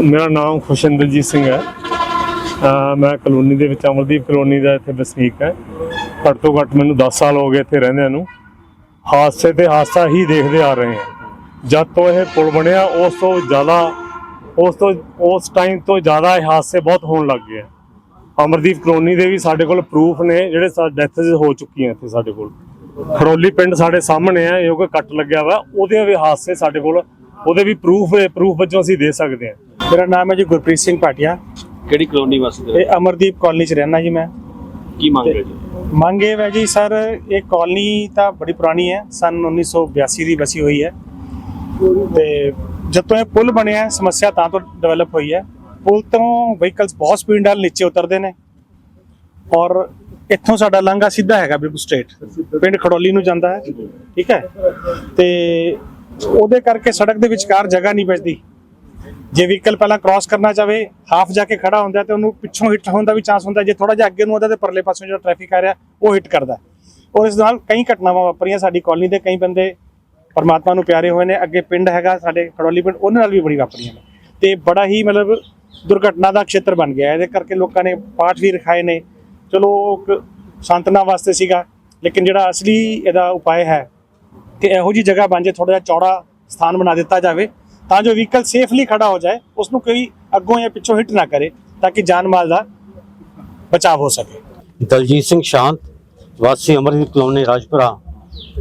ਮੇਰਾ ਨਾਮ ਖੁਸ਼ਿੰਦਰਜੀਤ ਸਿੰਘ ਹੈ। ਮੈਂ ਕਲੋਨੀ ਦੇ ਵਿੱਚ ਅਮਰਦੀਪ ਕਲੋਨੀ ਦਾ ਇੱਥੇ ਵਸਨੀਕ ਹੈ। ਘੱਟ ਤੋਂ ਘੱਟ ਮੈਨੂੰ 10 ਸਾਲ ਹੋ ਗਏ ਇੱਥੇ ਰਹਿੰਦਿਆਂ ਨੂੰ। ਹਾਦਸੇ ਤੇ ਹਾਦਸਾ ਹੀ ਦੇਖਦੇ ਆ ਰਹੇ ਹਾਂ। ਜਦ ਤੋਂ ਇਹ ਪੁਲ ਬਣਿਆ, ਉਸ ਤੋਂ ਜ਼ਿਆਦਾ, ਉਸ ਤੋਂ, ਉਸ ਟਾਈਮ ਤੋਂ ਜ਼ਿਆਦਾ ਇਹ ਹਾਦਸੇ ਬਹੁਤ ਹੋਣ ਲੱਗ ਗਏ ਅਮਰਦੀਪ ਕਲੋਨੀ ਦੇ ਵੀ ਸਾਡੇ ਕੋਲ ਪ੍ਰੂਫ ਨੇ, ਜਿਹੜੇ ਡੈਥਸ ਹੋ ਚੁੱਕੀਆਂ ਇੱਥੇ ਸਾਡੇ ਕੋਲ। ਖਰੋਲੀ ਪਿੰਡ ਸਾਡੇ ਸਾਹਮਣੇ ਹੈ ਜੋ ਕਿ ਕੱਟ ਲੱਗਿਆ ਵਾ, ਉਹਦੇ ਵੀ ਹਾਦਸੇ ਸਾਡੇ ਕੋਲ, ਉਹਦੇ ਵੀ ਪ੍ਰੂਫ ਪ੍ਰੂਫ ਵਜੋਂ ਅਸੀਂ ਦੇ ਸਕਦੇ ਹਾਂ ਮੇਰਾ ਨਾਮ ਹੈ ਜੀ ਗੁਰਪ੍ਰੀਤ ਸਿੰਘ ਭਾਟੀਆ। ਕਿਹੜੀ ਕਲੋਨੀ ਵਾਸਤੇ ਇਹ ਅਮਰਦੀਪ ਕਾਲਨੀ ਚ ਰਹਿਣਾ ਜੀ ਮੈਂ। ਕੀ ਮੰਗ ਹੈ ਜੀ? ਮੰਗ ਇਹ ਹੈ ਜੀ ਸਰ ਇਹ ਕਾਲਨੀ ਤਾਂ ਬੜੀ ਪੁਰਾਣੀ ਹੈ ਸਨ 1982 ਦੀ ਬਸੀ ਹੋਈ ਹੈ। ਤੇ ਜਦੋਂ ਇਹ ਪੁਲ ਬਣਿਆ ਸਮੱਸਿਆ ਤਾਂ ਤੋਂ ਡਿਵੈਲਪ ਹੋਈ ਹੈ। ਪੁਲ ਤੋਂ ਵਹੀਕਲਸ ਬਹੁਤ ਸਪੀਡ ਨਾਲ ਨੀਚੇ ਉਤਰਦੇ ਨੇ। ਔਰ ਇੱਥੋਂ ਸਾਡਾ ਲਾਂਘਾ ਸਿੱਧਾ ਹੈਗਾ ਬਿਲਕੁਲ ਸਟ੍ਰੇਟ ਪਿੰਡ ਖੜੋਲੀ ਨੂੰ ਜਾਂਦਾ ਹੈ। ਠੀਕ ਹੈ? ਤੇ ਉਹਦੇ ਕਰਕੇ ਸੜਕ ਦੇ ਵਿਚਕਾਰ ਜਗ੍ਹਾ ਨਹੀਂ ਬਚਦੀ। ਜੇ ਵਹੀਕਲ ਪਹਿਲਾਂ ਕ੍ਰਾਸ ਕਰਨਾ ਚਾਵੇ ਹਾਫ ਜਾ ਕੇ ਖੜਾ ਹੁੰਦਾ ਤੇ ਉਹਨੂੰ ਪਿੱਛੋਂ ਹਿੱਟ ਹੋਣ ਦਾ ਵੀ ਚਾਂਸ ਹੁੰਦਾ, ਜੇ ਥੋੜਾ ਜਿਹਾ ਅੱਗੇ ਨੂੰ ਆਉਂਦਾ ਤੇ ਪਰਲੇ ਪਾਸੋਂ ਜਿਹੜਾ ਟ੍ਰੈਫਿਕ ਆ ਰਿਹਾ, ਉਹ ਹਿੱਟ ਕਰਦਾ। ਔਰ ਇਸ ਨਾਲ ਕਈ ਘਟਨਾਵਾਂ ਵਾਪਰੀਆਂ ਸਾਡੀ ਕਾਲਨੀ ਦੇ, ਕਈ ਬੰਦੇ ਪਰਮਾਤਮਾ ਨੂੰ ਪਿਆਰੇ ਹੋਏ ਨੇ, ਅੱਗੇ ਪਿੰਡ ਹੈਗਾ, ਸਾਡੇ ਖੜੋਲੀ ਪਿੰਡ, ਉਹਨਾਂ ਨਾਲ ਵੀ ਬੜੀ ਵਾਪਰੀਆਂ ਨੇ। ਤੇ ਬੜਾ ਹੀ ਮਤਲਬ ਦੁਰਘਟਨਾ ਦਾ ਖੇਤਰ ਬਣ ਗਿਆ, ਇਹਦੇ ਕਰਕੇ ਲੋਕਾਂ ਨੇ ਪਾਠ ਵੀ ਰਖਾਏ ਨੇ। ਚਲੋ ਇੱਕ ਸੰਤਨਾ ਵਾਸਤੇ ਸੀਗਾ, ਲੇਕਿਨ ਜਿਹੜਾ ਅਸਲੀ ਇਹਦਾ ਉਪਾਅ ਹੈ ਕਿ ਇਹੋ ਜੀ ਜਗ੍ਹਾ ਬਣ ਜੇ ਥੋੜਾ ਜਿਹਾ ਚੌੜਾ ਸਥਾਨ ਬਣਾ ਦਿੱਤਾ ਜਾਵੇ ਤਾਂ ਜੋ ਵਹੀਕਲ ਸੇਫਲੀ ਖੜਾ ਹੋ ਜਾਏ ਉਸ ਨੂੰ ਕੋਈ ਅੱਗੋਂ ਜਾਂ ਪਿੱਛੋਂ ਹਿੱਟ ਨਾ ਕਰੇ, ਤਾਂ ਕਿ ਜਾਨ ਮਾਲ ਦਾ ਬਚਾਅ ਹੋ ਸਕੇ। ਦਲਜੀਤ ਸਿੰਘ ਸ਼ਾਂਤ, ਵਾਸੀ ਅਮਰਜੀਤ ਕਲੋਨੀ ਰਾਜਪੁਰਾ।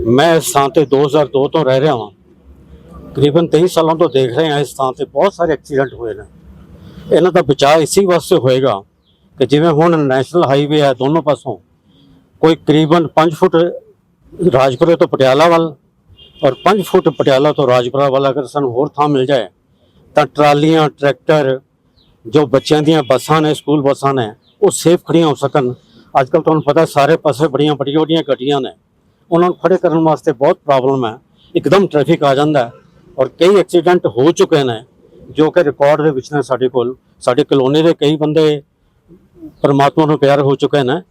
ਮੈਂ ਇਸ ਥਾਂ ਤੇ 2002 ਤੋਂ ਰਹਿ ਰਿਹਾ ਹਾਂ ਤਕਰੀਬਨ 23 ਸਾਲਾਂ ਤੋਂ ਦੇਖ ਰਹੇ ਹਾਂ ਇਸ ਥਾਂ ਤੇ ਬਹੁਤ ਸਾਰੇ ਐਕਸੀਡੈਂਟ ਹੋਏ ਨੇ। ਇਹਨਾਂ ਦਾ ਬਚਾਅ ਇਸੇ ਵਾਸਤੇ ਹੋਏਗਾ ਕਿ ਜਿਵੇਂ ਹੁਣ ਨੈਸ਼ਨਲ ਹਾਈਵੇ ਹੈ ਦੋਨੋਂ ਪਾਸੋਂ, ਕੋਈ ਕਰੀਬਨ 5 ਫੁੱਟ ਰਾਜਪੁਰੇ ਤੋਂ ਪਟਿਆਲਾ ਵੱਲ ਔਰ 5 ਫੁੱਟ ਪਟਿਆਲਾ ਤੋਂ ਰਾਜਪੁਰਾ ਵੱਲ ਅਗਰ ਸਾਨੂੰ ਹੋਰ ਥਾਂ ਮਿਲ ਜਾਏ, ਤਾਂ ਟਰਾਲੀਆਂ, ਟਰੈਕਟਰ ਜੋ ਬੱਚਿਆਂ ਦੀਆਂ ਬੱਸਾਂ ਨੇ, ਸਕੂਲ ਬੱਸਾਂ ਨੇ, ਉਹ ਸੇਫ ਖੜੀਆਂ ਹੋ ਸਕਣ। ਅੱਜ ਕੱਲ ਤੁਹਾਨੂੰ ਪਤਾ ਸਾਰੇ ਪਾਸੇ ਬੜੀਆਂ ਬੜੀਆਂ ਵੱਡੀਆਂ ਗੱਡੀਆਂ ਨੇ। ਉਹਨਾਂ ਨੂੰ ਖੜੇ ਕਰਨ ਵਾਸਤੇ ਬਹੁਤ ਪ੍ਰੋਬਲਮ ਹੈ। ਇੱਕਦਮ ਟ੍ਰੈਫਿਕ ਆ ਜਾਂਦਾ ਔਰ ਕਈ ਐਕਸੀਡੈਂਟ ਹੋ ਚੁੱਕੇ ਨੇ, ਜੋ ਕਿ ਰਿਕਾਰਡ ਦੇ ਵਿੱਚ ਨੇ ਸਾਡੇ ਕੋਲ। ਸਾਡੇ ਕਲੋਨੀ ਦੇ ਕਈ ਬੰਦੇ ਪਰਮਾਤਮਾ ਨੂੰ ਪਿਆਰ ਹੋ ਚੁੱਕੇ ਨੇ।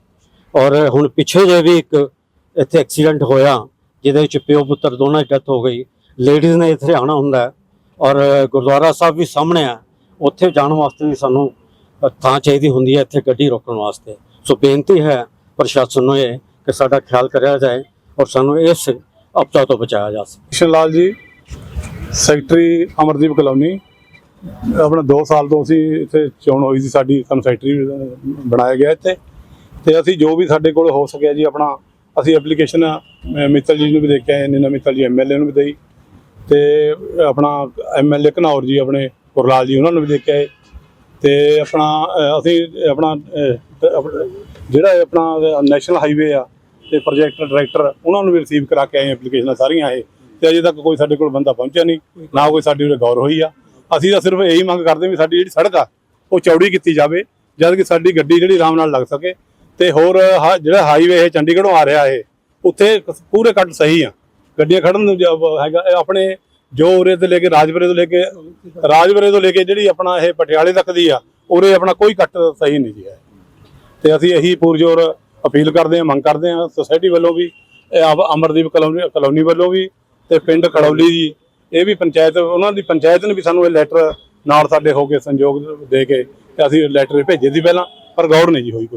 ਔਰ ਹੁਣ ਪਿੱਛੇ ਜੇ ਵੀ ਇੱਕ ਇੱਥੇ ਐਕਸੀਡੈਂਟ ਹੋਇਆ ਜਿਹਦੇ ਵਿੱਚ ਪਿਓ ਪੁੱਤਰ ਦੋਨਾਂ ਦੀ ਡੈਥ ਹੋ ਗਈ। ਲੇਡੀਜ਼ ਨੇ ਇੱਥੇ ਆਉਣਾ ਹੁੰਦਾ ਔਰ ਗੁਰਦੁਆਰਾ ਸਾਹਿਬ ਵੀ ਸਾਹਮਣੇ ਆ। ਉੱਥੇ ਜਾਣ ਵਾਸਤੇ ਵੀ ਸਾਨੂੰ ਥਾਂ ਚਾਹੀਦੀ ਹੁੰਦੀ ਹੈ ਇੱਥੇ ਗੱਡੀ ਰੋਕਣ ਵਾਸਤੇ। ਸੋ ਬੇਨਤੀ ਹੈ ਪ੍ਰਸ਼ਾਸਨ ਨੂੰ ਇਹ ਕਿ ਸਾਡਾ ਖਿਆਲ ਕਰਿਆ ਜਾਏ ਔਰ ਸਾਨੂੰ ਇਸ ਅਪਚਾ ਤੋਂ ਬਚਾਇਆ ਜਾ ਸਕੇ। Kishan Lal ji, secretary Amardeep colony. ਆਪਣਾ 2 ਸਾਲ ਤੋਂ ਅਸੀਂ ਇੱਥੇ ਚੋਣ ਹੋਈ ਸੀ, ਸਾਡੀ ਸਾਨੂੰ ਸੈਕਟਰੀ ਬਣਾਇਆ ਗਿਆ ਇੱਥੇ। ਤੇ ਅਸੀਂ ਜੋ ਵੀ ਸਾਡੇ ਕੋਲ ਹੋ ਸਕਿਆ ਜੀ ਆਪਣਾ ਅਸੀਂ ਐਪਲੀਕੇਸ਼ਨ ਮਿੱਤਲ ਜੀ ਨੂੰ ਵੀ ਦੇ ਕੇ ਆਏ ਨੀਨਾ ਮਿੱਤਲ ਜੀ ਐਮਐਲਏ ਨੂੰ ਵੀ ਦੇਈ। ਤੇ ਆਪਣਾ ਐਮਐਲਏ ਘਨੌਰ ਜੀ ਆਪਣੇ, ਗੁਰਲਾਲ ਜੀ ਉਹਨਾਂ ਨੂੰ ਵੀ ਦੇ ਕੇ ਆਏ ਤੇ ਆਪਣਾ ਅਸੀਂ ਆਪਣਾ ਜਿਹੜਾ ਆਪਣਾ ਨੈਸ਼ਨਲ ਹਾਈਵੇ ਆ, ਤੇ ਪ੍ਰੋਜੈਕਟ ਡਾਇਰੈਕਟਰ ਉਹਨਾਂ ਨੂੰ ਵੀ ਰਿਸੀਵ ਕਰਾ ਕੇ ਆਏ ਐਪਲੀਕੇਸ਼ਨਾਂ ਸਾਰੀਆਂ ਇਹ। ਤੇ ਅਜੇ ਤੱਕ ਕੋਈ ਸਾਡੇ ਕੋਲ ਬੰਦਾ ਪਹੁੰਚਿਆ ਨਹੀਂ, ਨਾ ਕੋਈ ਸਾਡੀ ਉਰੇ ਗੌਰ ਹੋਈ ਆ। ਅਸੀਂ ਤਾਂ ਸਿਰਫ ਇਹੀ ਮੰਗ ਕਰਦੇ ਵੀ ਸਾਡੀ ਜਿਹੜੀ ਸੜਕ ਆ, ਉਹ ਚੌੜੀ ਕੀਤੀ ਜਾਵੇ, ਜਦ ਕਿ ਸਾਡੀ ਗੱਡੀ ਜਿਹੜੀ ਆਰਾਮ ਨਾਲ ਲੱਗ ਸਕੇ। ਤੇ ਹੋਰ ਹਾ- ਜਿਹੜਾ ਹਾਈਵੇ ਇਹ ਚੰਡੀਗੜ੍ਹੋਂ ਆ ਰਿਹਾ ਇਹ, ਉੱਥੇ ਪੂਰੇ ਕੱਟ ਸਹੀ ਆ। ਗੱਡੀਆਂ ਖੜਨ ਨੂੰ ਹੈਗਾ ਆਪਣੇ ਜੋ ਉਰੇ ਤੋਂ ਲੈ ਕੇ ਰਾਜਪੁਰੇ ਤੋਂ ਲੈ ਕੇ ਰਾਜਪੁਰੇ ਤੋਂ ਲੈ ਕੇ ਜਿਹੜੀ ਆਪਣਾ ਇਹ ਪਟਿਆਲੇ ਤੱਕ ਦੀ ਆ, ਉਰੇ ਆਪਣਾ ਕੋਈ ਕੱਟ ਸਹੀ ਨਹੀਂ ਜੀ ਹੈ। ਤੇ ਅਸੀਂ ਇਹੀ ਪੂਰਜੋਰ ਅਪੀਲ ਕਰਦੇ ਹਾਂ, ਮੰਗ ਕਰਦੇ ਹਾਂ ਸੁਸਾਇਟੀ ਵੱਲੋਂ ਵੀ, ਇਹ ਅਮਰਦੀਪ ਕਲੋਨੀ ਕਲੋਨੀ ਵੱਲੋਂ ਵੀ ਤੇ ਪਿੰਡ ਖੜੌਲੀ ਜੀ, ਇਹ ਵੀ ਪੰਚਾਇਤ, ਉਹਨਾਂ ਦੀ ਪੰਚਾਇਤ ਨੇ ਵੀ ਸਾਨੂੰ ਇਹ ਲੈਟਰ ਨਾਲ ਸਾਡੇ ਹੋ ਕੇ ਸੰਯੋਗ ਦੇ ਕੇ ਤੇ ਅਸੀਂ ਲੈਟਰ ਭੇਜੇ ਸੀ ਪਹਿਲਾਂ, ਪਰ ਗੌਰ ਨਹੀਂ ਜੀ ਹੋਈ ਕੋਈ।